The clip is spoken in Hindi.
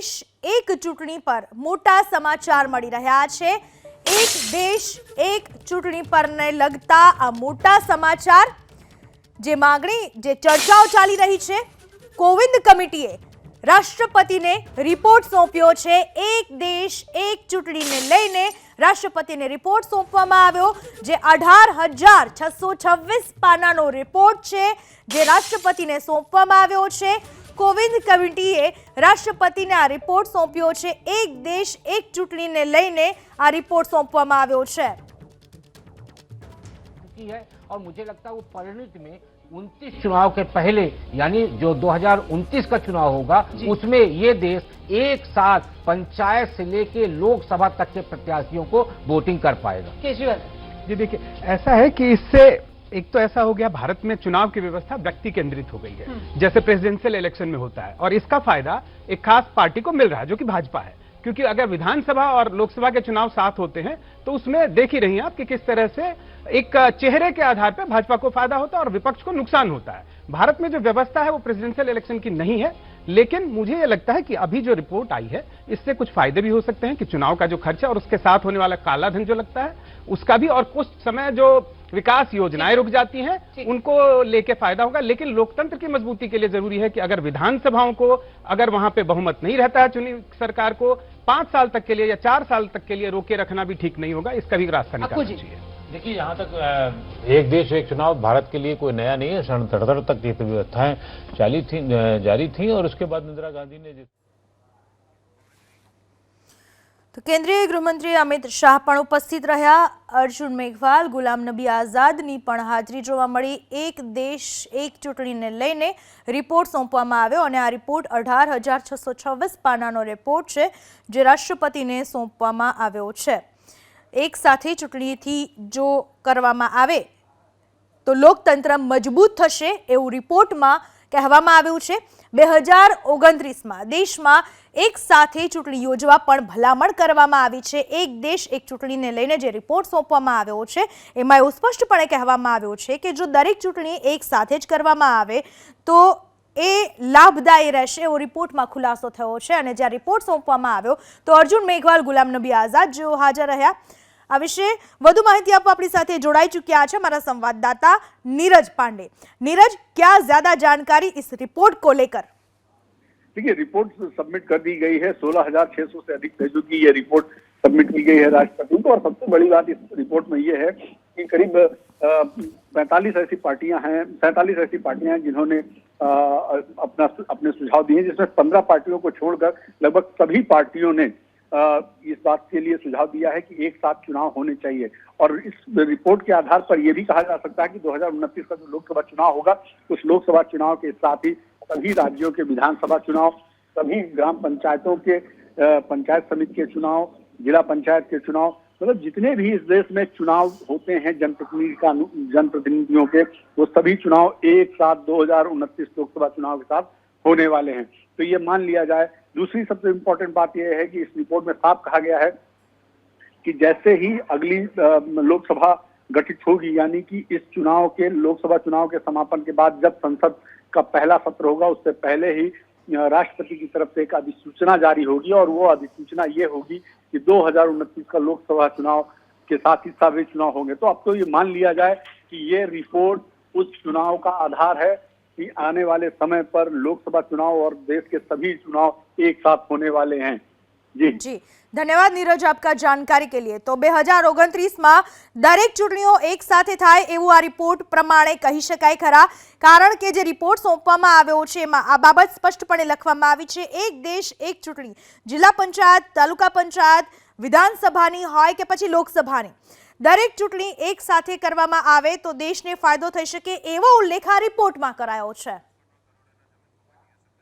દેશ એક ચૂંટણી પર મોટા સમાચાર મળી રહ્યા છે. એક દેશ, એક ચૂંટણી પરને લગતા આ મોટા સમાચાર, જે માગણી, જે ચર્ચાઓ ચાલી રહી છે, કોવિંદ કમિટીએ રાષ્ટ્રપતિને રિપોર્ટ સોંપ્યો છે. એક દેશ, એક ચૂંટણીને લઈને રાષ્ટ્રપતિને રિપોર્ટ સોંપવામાં આવ્યો, જે અઢાર હજાર છસો છવ્વીસ પાનાનો રિપોર્ટ છે, જે રાષ્ટ્રપતિને સોંપવામાં આવ્યો છે. કોવિંદ કમિટીએ રાષ્ટ્રપતિને આ રિપોર્ટ સોંપ્યો છે એક દેશ એક ચૂંટણીને લઈને આ રિપોર્ટ સોંપવામાં આવ્યો છે की है और मुझे लगता है वो परिणित में 29 चुनाव के पहले यानी जो 2029 का चुनाव होगा उसमें ये देश एक साथ पंचायत से लेके लोकसभा तक के प्रत्याशियों को वोटिंग कर पाएगा केजरीवाल जी देखिए ऐसा है कि इससे एक तो ऐसा हो गया भारत में चुनाव की व्यवस्था व्यक्ति केंद्रित हो गई है। जैसे प्रेसिडेंशियल इलेक्शन में होता है। और इसका फ़ायदा एक खास पार्टी को मिल रहा है जो कि भाजपा है। क्योंकि अगर विधानसभा और लोकसभा के चुनाव साथ होते हैं तो उसमें देख ही रही हैं आप कि किस तरह से एक चेहरे के आधार पर भाजपा को फ़ायदा होता है और विपक्ष को नुकसान होता है। भारत में जो व्यवस्था है वो प्रेसिडेंशियल इलेक्शन की नहीं है। लेकिन मुझे ये लगता है कि अभी जो रिपोर्ट आई है इससे कुछ फ़ायदे भी हो सकते हैं कि चुनाव का जो खर्चा और उसके साथ होने वाला काला धन जो लगता है उसका भी और कुछ समय जो विकास योजनाएँ रुक जाती हैं उनको लेके फ़ायदा होगा लेकिन लोकतंत्र की मजबूती के लिए ज़रूरी है कि अगर विधानसभाओं को अगर वहाँ पे बहुमत नहीं रहता है चुनी सरकार को पाँच साल तक के लिए या चार साल तक के लिए रोके रखना भी ठीक नहीं होगा इसका भी रास्ता निकालना चाहिए। देखिए यहाँ तक एक देश एक चुनाव भारत के लिए कोई नया नहीं है सन तक ये व्यवस्थाएँ जारी थी जारी थी और उसके बाद इंदिरा गांधी ने जिस તો કેન્દ્રીય ગૃહમંત્રી અમિત શાહ પણ ઉપસ્થિત રહ્યા. અર્જુન મેઘવાલ, ગુલામ નબી આઝાદની પણ હાજરી જોવા મળી. એક દેશ, એક ચૂંટણીને લઈને રિપોર્ટ સોંપવામાં આવ્યો અને આ રિપોર્ટ અઢાર હજાર છસો છવ્વીસ પાનાનો રિપોર્ટ છે, જે રાષ્ટ્રપતિને સોંપવામાં આવ્યો છે. એક સાથે ચૂંટણીથી જો કરવામાં આવે, તો લોકતંત્ર મજબૂત થશે એવું રિપોર્ટમાં કહેવામાં આવ્યું છે. બે હજાર ઓગણત્રીસમાં દેશમાં એક સાથે ચૂંટણી યોજવા પણ ભલામણ કરવામાં આવી છે. એક દેશ, એક ચૂંટણીને લઈને જે રિપોર્ટ સોંપવામાં આવ્યો છે, એમાં એવું સ્પષ્ટપણે કહેવામાં આવ્યું છે કે જો દરેક ચૂંટણી એક સાથે જ કરવામાં આવે, તો એ લાભદાયી રહેશે એવો રિપોર્ટમાં ખુલાસો થયો છે. અને જ્યાં રિપોર્ટ સોંપવામાં આવ્યો, તો અર્જુન મેઘવાલ, ગુલામ નબી આઝાદ જેઓ હાજર રહ્યા. આ વિશે વધુ માહિતી આપવા આપણી સાથે જોડાઈ चुक्या છે हमारा संवाददाता नीरज पांडे नीरज क्या ज्यादा जानकारी इस रिपोर्ट को लेकर देखिए रिपोर्ट सबमिट कर दी गई है सोलह हजार छह सौ से अधिक पेजों की ये रिपोर्ट सबमिट की गई है राष्ट्रपति को और सबसे बड़ी बात इस रिपोर्ट में ये है कि करीब पैंतालीस ऐसी पार्टियां हैं सैंतालीस ऐसी पार्टियां हैं जिन्होंने अ, अपना अपने सुझाव दिए हैं, जिसमें पंद्रह पार्टियों को छोड़कर लगभग सभी पार्टियों ने अ, इस बात के लिए सुझाव दिया है कि एक साथ चुनाव होने चाहिए। और इस रिपोर्ट के आधार पर यह भी कहा जा सकता है कि दो हज़ार उनतीस का जो लोकसभा चुनाव होगा, उस लोकसभा चुनाव के साथ ही सभी राज्यों के विधानसभा चुनाव, सभी ग्राम पंचायतों के पंचायत समिति के चुनाव, जिला पंचायत के चुनाव मतलब जितने भी इस देश में चुनाव होते हैं, जनप्रतिनिधि का जनप्रतिनिधियों के, वो सभी चुनाव एक साथ दो हज़ार उनतीस लोकसभा चुनाव के साथ होने वाले हैं। तो ये मान लिया जाए। दूसरी सबसे इम्पोर्टेंट बात यह है कि इस रिपोर्ट में साफ़ कहा गया है कि जैसे ही अगली लोकसभा गठित होगी, यानी कि इस चुनाव के, लोकसभा चुनाव के समापन के बाद जब संसद का पहला सत्र होगा, उससे पहले ही राष्ट्रपति की तरफ़ से एक अधिसूचना जारी होगी और वो अधिसूचना ये होगी कि दो हज़ार उनतीस का लोकसभा चुनाव के साथ ही सभी चुनाव होंगे। तो अब तो ये मान लिया जाए कि ये रिपोर्ट उस चुनाव का आधार है कि आने वाले समय पर लोकसभा चुनाव और देश के सभी चुनाव एक साथ होने वाले हैं जी જી ધન્યવાદ નીરજ આપકા જાણકારી કે लिए તો બે હજાર ઓગણત્રીસમાં દરેક ચૂંટણીઓ એક સાથે થાય એવું આ રિપોર્ટ પ્રમાણે કહી શકાય ખરા કારણ કે જે રિપોર્ટ સોંપવામાં આવ્યો છે એમાં આ બાબત સ્પષ્ટપણે લખવામાં આવી છે એક દેશ એક ચૂંટણી જિલ્લા પંચાયત તાલુકા પંચાયત વિધાનસભાની હોય કે પછી લોકસભાની દરેક ચૂંટણી એક સાથે કરવામાં આવે તો દેશને ફાયદો થઈ શકે એવો ઉલ્લેખ આ રિપોર્ટમાં કરાયો છે.